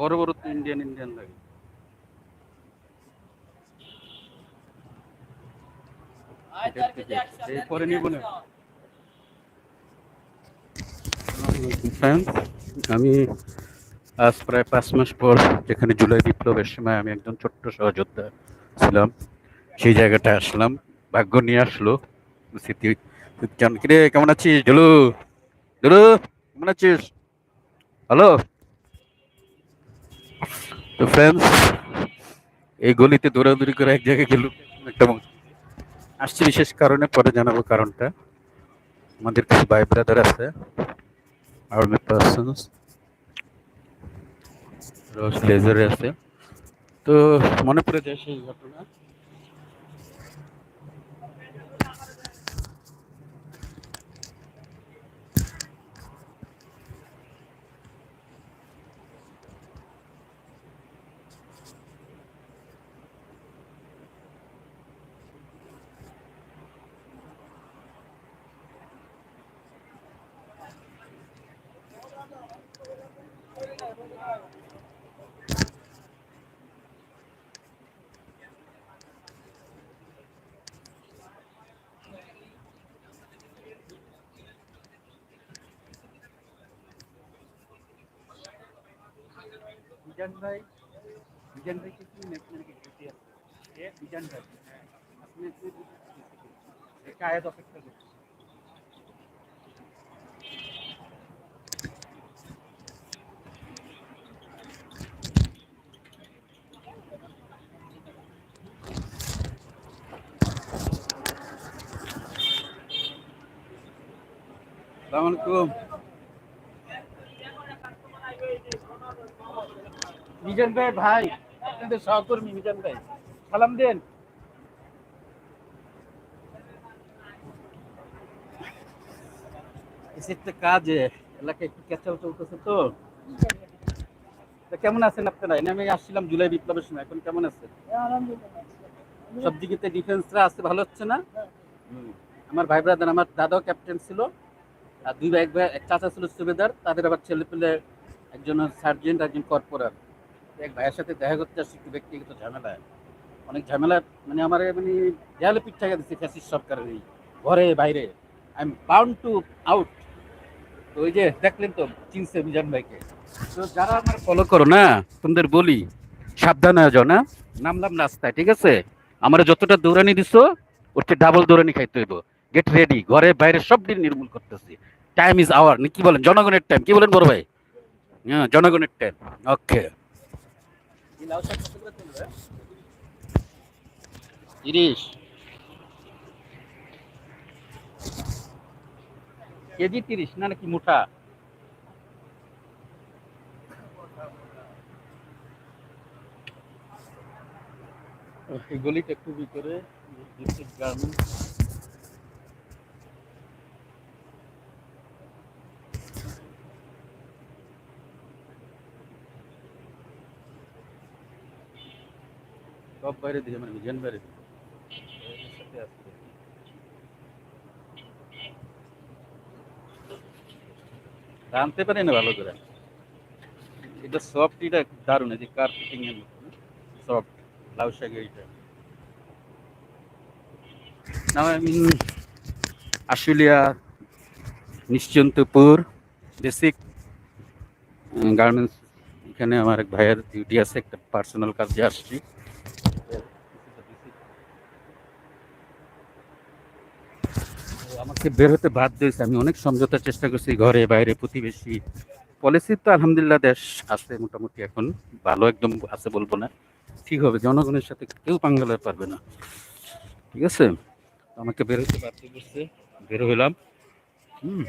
বড় বড় তো ইন্ডিয়ান ইন্ডিয়ান লাগে পরে নিব না। আমি আজ প্রায় পাঁচ মাস পর যেখানে জুলাই বিপ্লবের সময় আমি একজন ছোট্ট সহযোদ্ধা ছিলাম সেই জায়গাটা আসলাম ভাগ্য নিয়ে আসলো। স্মৃতি কেমন আছিস? জলু জলু কেমন আছিস? হ্যালো তো ফ্রেন্ডস এই গলিতে দৌড়াদৌড়ি করে এক জায়গায় গেল একটা আসছি বিশেষ কারণে, পরে জানাব কারণটা। আমাদের কিছু ভাই ব্রাদার আছে আর্মি পার্সনস রোজ লেজারে আছে। তো মনে পড়ে যায় সেই ঘটনা। વિજનભાઈ વિજનભાઈ कितनी नेशनल की ड्यूटी है ये विजनभाई अपने देखा है। तो फिक्स कर देते Assalamualaikum. মিজান ভাই ভাই, আপনাদের সহকর্মী মিজান ভাই, সালাম দেন। একটা এলাকায় একটু ক্যাচাল চলতেছে তো। কেমন আছেন আপনারা? এনে আমি আসছিলাম জুলাই বিপ্লবের সময়, এখন কেমন আছেন? সব দিকে ডিফেন্সরা আছে, ভালো হচ্ছে না? আমার ভাই ব্রাদার আমার দাদাও ক্যাপ্টেন ছিল, আর দুই ভাই, এক ভাই, এক চাচা ছিল সুবেদার, তাদের আবার ছেলে পেলে একজন সার্জেন্ট একজন কর্পোরাল এক ভাইয়ের সাথে দেখা করতে আসছি, একটু ব্যক্তিগত ঝামেলা। অনেক ঝামেলা মানে আমার মানে দেয়ালে পিঠা দিচ্ছে ফ্যাসিস সরকারের এই ঘরে, বাইরে। I am bound to out তো ওই যে দেখলেন তো, চিনছে মিজান ভাইকে। তো যারা আমার ফলো করো না, তোমাদের বলি, সাবধান হয়ে যাও না? নামলাম রাস্তায়, ঠিক আছে? আমার যতটা দৌড়ানি দিছো, ওর চেয়ে ডাবল দৌড়ানি খাইতে হইব। গেট রেডি ঘরে, বাইরে সব দিন নির্মূল করতেছি। টাইম ইজ আওয়ার কি বলেন, জনগণের টাইম কি বলেন বড় ভাই? হ্যাঁ জনগণের টাইম ওকে তিরিশ। কেজি তিরিশ না নাকি মুঠা? গলিটা একটু ভিতরে গার্মেন্ট সব বাইরে দিয়ে মানে মিজান বাইরে দিয়ে। জানতে পারি না ভালো করে। এটা সফট এটা দারুণ, এই যে কার্পেটিং এর সফট লাউ শাকের এটা নাও আমি আশুলিয়া, নিশ্চিন্তপুর বেসিক গার্মেন্টস এখানে আমার এক ভাইয়ের ডিউটি আছে, একটা পার্সোনাল কাজে আসছি। আমাকে বের হতে বাধ্য হয়েছে আমি অনেক সমঝোতার চেষ্টা করছি ঘরে, বাইরে, প্রতিবেশী। পলিসি তো আলহামদুলিল্লাহ দেশ আছে মোটামুটি এখন। ভালো একদম আছে বলব না। ঠিক হবে, জনগণের সাথে কেউ পাঙ্গালে পারবে না। ঠিক আছে? আমাকে বের হতে বাধ্য করছে। বের হইলাম। হুম।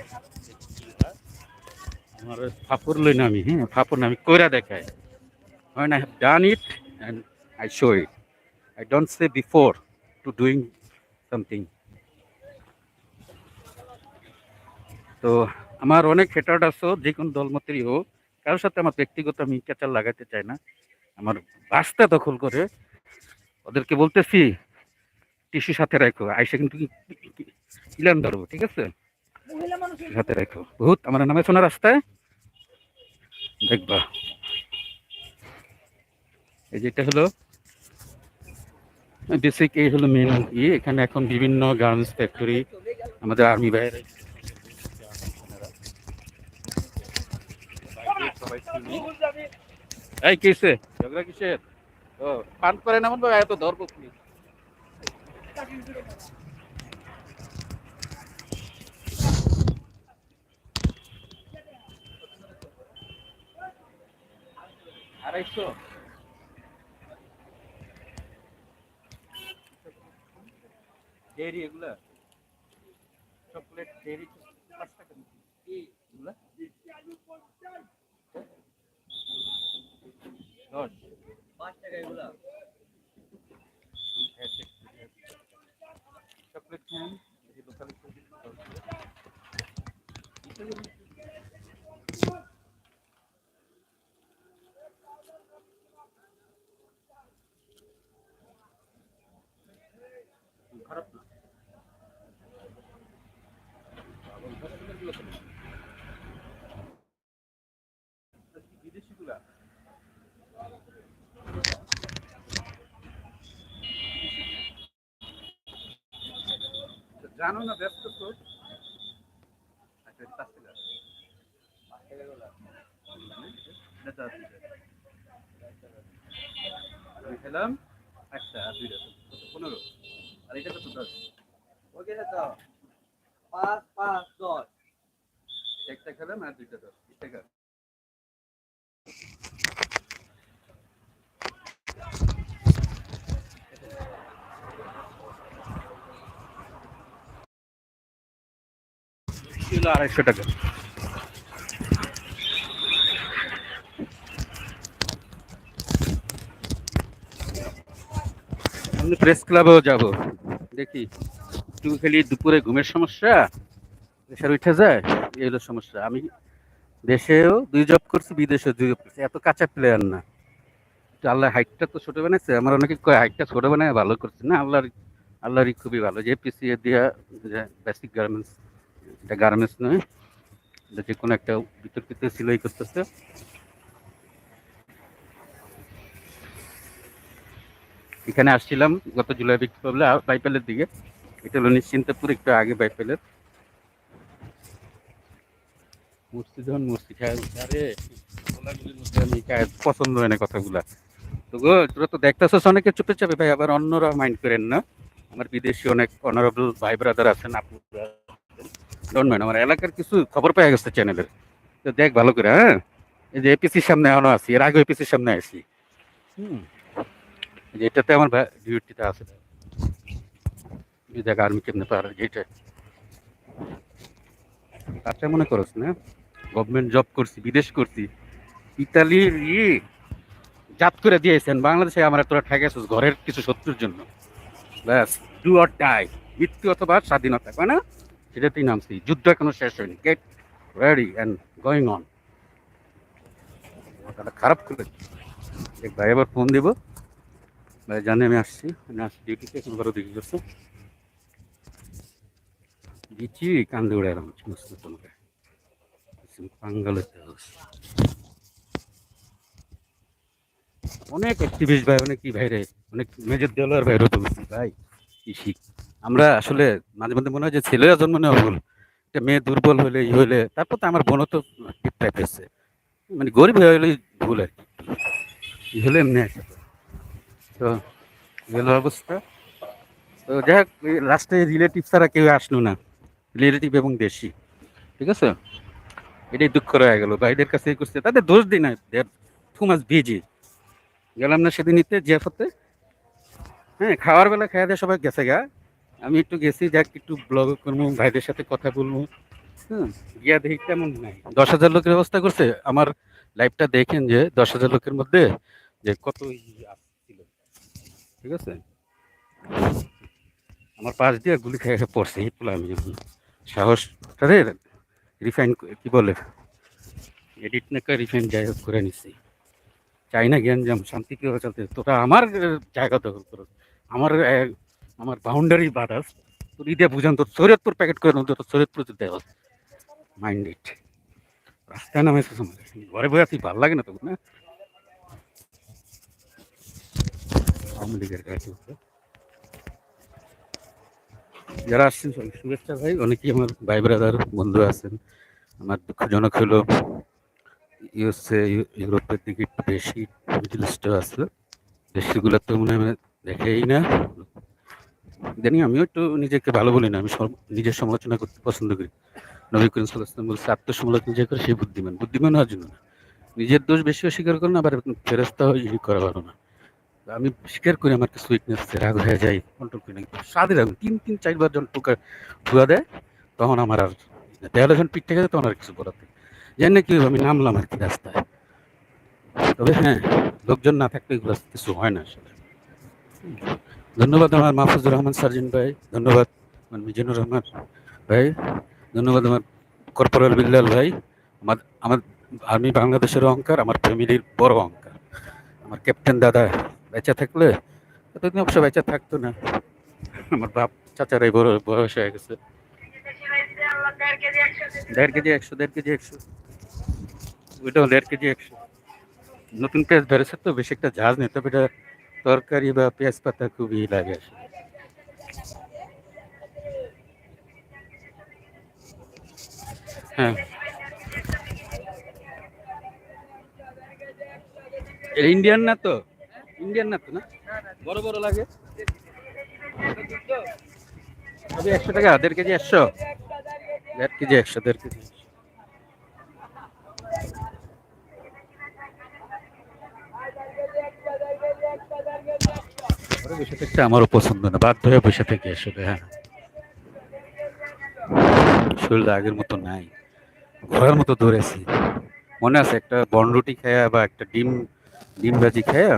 আমার ফাপড় লই না আমি হ্যাঁ ফাপড় না, আমি কইরা দেখাই। When I have done it and I show it. I don't say before to doing something. তো আমার অনেক হেটার্ড আছো যে কোনো দলমতেরই হোক কারোর সাথে আমার ব্যক্তিগত আমি ক্যাচার লাগাইতে চাই না। আমার বাস্তা দখল করে ওদেরকে বলতেছি টিস্যু সাথে রাখো আইসা কিন্তু ইলান ধরবো ঠিক আছে? সাথে রাখো। বহুত আমার নামে শোনা রাস্তায়? দেখবা। এই যেটা হলো বেসিক এই হলো মেন ইয়ে এখানে এখন বিভিন্ন গার্মেন্টস ফ্যাক্টরি আমাদের আর্মি বাইরে এই কিসে? ঝগড়া কিসের? ও পান করে না বলব এত ধরবো কি আড়াইশো। ডেয়ারি এগুলা? চকলেট ডেয়ারি পাঁচ টাকা কি এগুলা দশ পাঁচ টাকা এগুলা চকলেট ক্যান এই লোকাল খারাপ না বিদেশিগুলা জানো না ব্যস্ত তো। আচ্ছা আমি খেলাম একটা আর দুইটা পনেরো। আর এটা কত? দশ। ওকে তো পাঁচ পাঁচ দশ। একটা খেলাম আর দুইটা দশ। বিশ টাকা আড়াইশো টাকা। আমি প্রেস ক্লাবেও যাব। দেখি একটু খালি দুপুরে ঘুমের সমস্যা, প্রেশার উঠে যায় এই হলো সমস্যা। আমি দেশেও দুই জব করছি, বিদেশেও দুই জব করছি। এত কাঁচা প্লেয়ার না। আল্লাহ হাইটটা তো ছোট বানাইছে। আমার অনেকে কয়, হাইটটা ছোট বানায়, ভালো করছে। না আল্লাহর আল্লাহরই খুবই ভালো। যে পিসি দিয়া বেসিক গার্মেন্টস এটা গার্মেন্টস নয়। এটা যে কোনো একটা বিতর্কিত সিলাই করতেছে। এখানে আসছিলাম গত জুলাই বিপ্লবে বাইপেলের দিকে। এটা হলো নিশ্চিন্তপুর, একটু আগে বাইপেলের। যখন মূর্তি খায় আরে আমি পছন্দ হয় না কথাগুলা। তো গো, তোরা তো দেখতেছিস, অনেকে চুপে চাপে। ভাই, আবার অন্যরা মাইন্ড করেন না। আমার বিদেশি অনেক অনারেবল ভাই ব্রাদার আছেন, আপুরা ডোন্ট মাইন্ড আমার এলাকার কিছু খবর পেয়ে গেছে চ্যানেলের তো দেখ ভালো করে হ্যাঁ? এই যে এপিসির সামনে এখনও আছি, এর আগে এপিসির সামনে আছি হুম? এটাতে আমার ডিউটিটা আছে। দেখ আর্মি কেমনে পারে আচ্ছা মনে করস না গভর্নমেন্ট জব করছি, বিদেশ করছি, ইতালির ই জাত করে দিয়েছেন, বাংলাদেশে আমরা তোরা ঠেকেছিস ঘরের কিছু শত্রুর জন্য। ব্যাস ডু অর ডাই মৃত্যু অথবা স্বাধীনতা না? সেটাতেই নামছি। যুদ্ধ এখনও শেষ হয়নি। Get ready and going on মাথাটা খারাপ করে এক ভাই আবার ফোন দিব। ভাই জানে আমি আসছি। আমি আসছি ডিউটিতে এখন বারো দিকে করছে দিচ্ছি, কান্দে উড়ে এলাম। সমস্ত তোমাকে? পাঙ্গাল অনেক অ্যাক্টিভিস্ট ভাই, অনেক কি ভাই রে? অনেক মেজর দেওয়ার ভাই রতো ভাই? কি শিখ আমরা আসলে মাঝে মধ্যে মনে হয় যে ছেলেরা জন্ম নেওয়া ভুল। একটা মেয়ে দুর্বল হলে, ই হলে, তারপর তো আমার বোনও তো টাইপ এসছে। মানে গরিব হয়ে হলে ভুল আর কি। হলে এমনি আছে তো গেল অবস্থা। তো যাই হোক লাস্টে রিলেটিভ ছাড়া কেউ আসলো না। রিলেটিভ এবং দেশি। ঠিক আছে? এটাই দুঃখ রয়ে গেল। ভাইদের কাছে করছে। তাদের দোষ দিই না। টু মাস বিজি গেলাম না সেদিন নিতে, জিয়াফতে। হ্যাঁ খাওয়ার বেলা খাওয়া দিয়ে সবাই গেছে গা। আমি একটু গেছি, যাক, একটু ব্লগ করব ভাইদের সাথে কথা বলব হ্যাঁ গিয়া দেখি তেমন নাই। দশ হাজার লোকের ব্যবস্থা করছে। আমার লাইভটা দেখেন যে, দশ হাজার লোকের মধ্যে যে কত আসছিল। ঠিক আছে? আমার পাশ দিয়ে গুলি খেয়ে পড়ছে, এই পোলা আমি যখন সাহসটারে রিফাইন কি বলে? এডিট না রিফাইন যাই হোক করে নিচ্ছি চাই না জ্ঞান জাম শান্তি কীভাবে চলতে তোরা আমার জায়গা দখল করো। আমার আমার বাউন্ডারি বাদাস তোর ঈদে বুঝান, তোর শরীয়তপুর প্যাকেট করে তোর শরীয়তপুর দেওয়া ইট রাস্তায় নামে ঘরে বয়ে আছি, ভালো লাগে না তখন না? আওয়ামী লীগের চলছে যারা আসছেন শুভেচ্ছা ভাই। অনেকেই আমার ভাই ব্রাদার বন্ধু আছেন। আমার দুঃখজনক হলো ইউএসএ ইউরোপের দিকে একটু বেশি মিডল ইস্টে আছে। দেশগুলো তো মনে হয় দেখেই না। জানি আমিও একটু নিজেকে ভালো বলি না, আমি নিজের সমালোচনা করতে পছন্দ করি। নবী করিম সাল্লাম বলছে, আত্মসমালোচনা যে করে সে বুদ্ধিমান বুদ্ধিমান হওয়ার জন্য না। নিজের দোষ বেশি অস্বীকার করে না, আবার ফেরস্তা ই করা ভালো না। আমি স্বীকার করি আমার কিছু উইকনেস রাগ হয়ে যায় কন্ট্রোল করি না। সাদে রাখুন তিন তিন, চারবার যখন টোকা ধুয়া দেয়, তখন আমার আর দেয়ালে যখন পিঠ থেকে তখন আর কিছু থাকে জানি কি আমি নামলাম আর কি রাস্তায়। তবে হ্যাঁ লোকজন না থাকলে এগুলো কিছু হয় না আসলে। ধন্যবাদ আমার মাহফুজুর রহমান সার্জন ভাই, ধন্যবাদ আমার মিজানুর রহমান ভাই, ধন্যবাদ আমার কর্পোরাল বিল্লাল ভাই, আমার আমার আমি বাংলাদেশের অহংকার, আমার ফ্যামিলির বড় অহংকার। আমার ক্যাপ্টেন দাদা বেঁচে থাকলে, এতদিন অবশ্য বেঁচে থাকতো না। আমার বাপ, চাচারাই বড়, বয়স হয়ে গেছে। দেড় কেজি, একশো, দেড় কেজি, একশো। ওইটাও দেড় কেজি একশো। নতুন পেঁয়াজ বেড়েছে তো, বেশি একটা ঝাঁজ নেই, তবে এটা তরকারি বা পেঁয়াজ পাতা খুবই লাগে আসলে। হ্যাঁ। ইন্ডিয়ান না তো? ইন্ডিয়ান না তো না? বড় বড় লাগে। একশো টাকা, দেড় কেজি একশো। দেড় কেজি একশো, দেড় কেজি। 100 বসে থাকতে আমারও পছন্দ না, বাধ্য হয়ে বসে থেকে আসলে হ্যাঁ। শরীরটা আগের মতো নাই ঘোরার মতো দৌড়েছি মনে আছে একটা বনরুটি খায়া বা একটা ডিম ডিম ভাজি খায়া,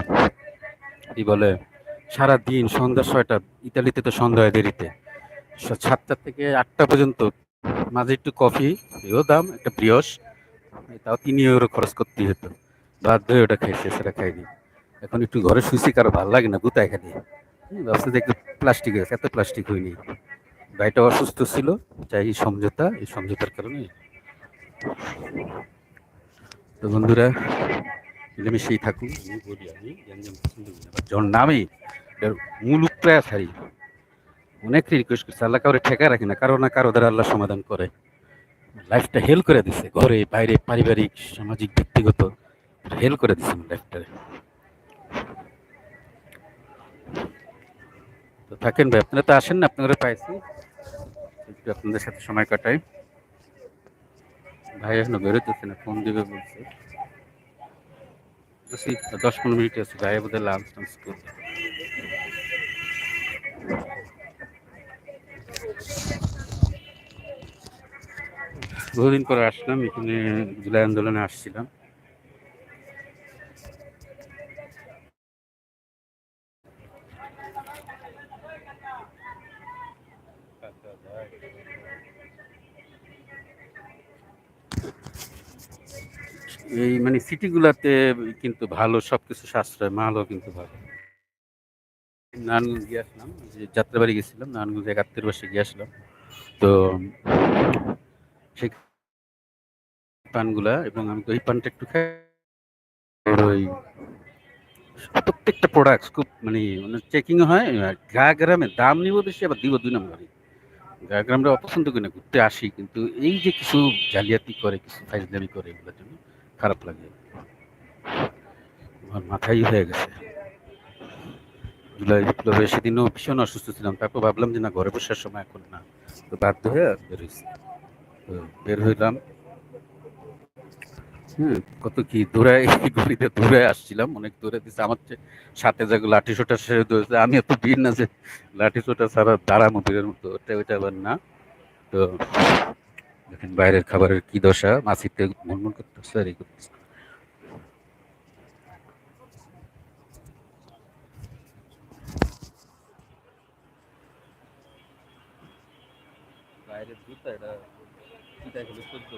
কি বলে সারা দিন সন্ধ্যা ছয়টা, ইতালিতে তো সন্ধ্যা হয় দেরিতে সাতটা থেকে আটটা পর্যন্ত, মাঝে একটু কফি, এও দাম, একটা ব্রিয়স, তাও তিন ইউরো খরচ করতে হতো, বাধ্য হয়ে ওটা খাইছে সেটা খাইনি। এখন একটু ঘরে শুয়েছি কারও ভালো লাগে না গুতায় খালি। রাস্তা দেখতে প্লাস্টিক আছে এত প্লাস্টিক হয়নি। গাড়িটা অসুস্থ ছিল, চাই সমঝোতা, এই সমঝোতার কারণে। তো বন্ধুরা, মিলেমিশেই থাকুন, আমি বলি আমি গ্যাঞ্জাম পছন্দ করি না। আবার নামে মূল প্রয়াস হারি অনেক রিকোয়েস্ট করছে, আল্লাহ কাউরে ঠেকা রাখে না, কারও না কারও দ্বারা আল্লাহ সমাধান করে। লাইফটা হেল করে দিছে, ঘরে, বাইরে, পারিবারিক, সামাজিক, ব্যক্তিগত, হেল করে দিছে লাইফটারে তো থাকেন ভাই, আপনারা তো আসেন না, আপনারা পাইছি। একটু আপনাদের সাথে সময় কাটাই। ভাই এখনও বেরোতেছে না, ফোন দিবে বলছে। দশ পনেরো মিনিট আছে, ভাই বোধহয় লাঞ্চ টাঞ্চ বহুদিন পরে আসলাম, এখানে জুলাই আন্দোলনে আসছিলাম। এই মানে সিটিগুলাতে কিন্তু ভালো সব কিছু সাশ্রয়, মালও কিন্তু ভালো। নারায়ণগঞ্জ গিয়ে আসলাম যে যাত্রাবাড়ি গেছিলাম, নারায়ণগঞ্জ একাত্তর বসে গিয়ে আসলাম তো সেই পানগুলা এবং আমি তো এই পানটা একটু খাই। ওই প্রত্যেকটা প্রোডাক্ট খুব মানে চেকিং হয় গা গ্রামে দাম নিব বেশি, আবার দিব দুই নম্বরে। গা গ্রামরা অপছন্দ করি না, ঘুরতে আসি, কিন্তু এই যে কিছু জালিয়াতি করে, কিছু ফাইজলামি করে এগুলোর জন্য খারাপ লাগে। আমার মাথাই হয়ে গেছে। জুলাই বিপ্লবে সেদিনও ভীষণ অসুস্থ ছিলাম। তারপর ভাবলাম যে না, ঘরে বসার সময় এখন না। তো বাধ্য হয়ে বের হয়েছি। তো বের হইলাম। হ্যাঁ কত কি দূরে, গলিতে দূরে আসছিলাম, অনেক দূরে দিচ্ছে আমার সাথে যেগুলো লাঠি সোটা সে ধরেছে, আমি এত ভিড় না যে লাঠি সোটা ছাড়া দাঁড়ামো ভিড়ের মতো। ওটা, ওইটা আবার না। তো দেখেন বাইরের খাবারের কি দশা? মাছিতে মনমন করতেছে আর এই করতেছে। বাইরের জুতা, এটা চিন্তা করলে চোদ্দ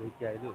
കമ്പനിക്കായാലും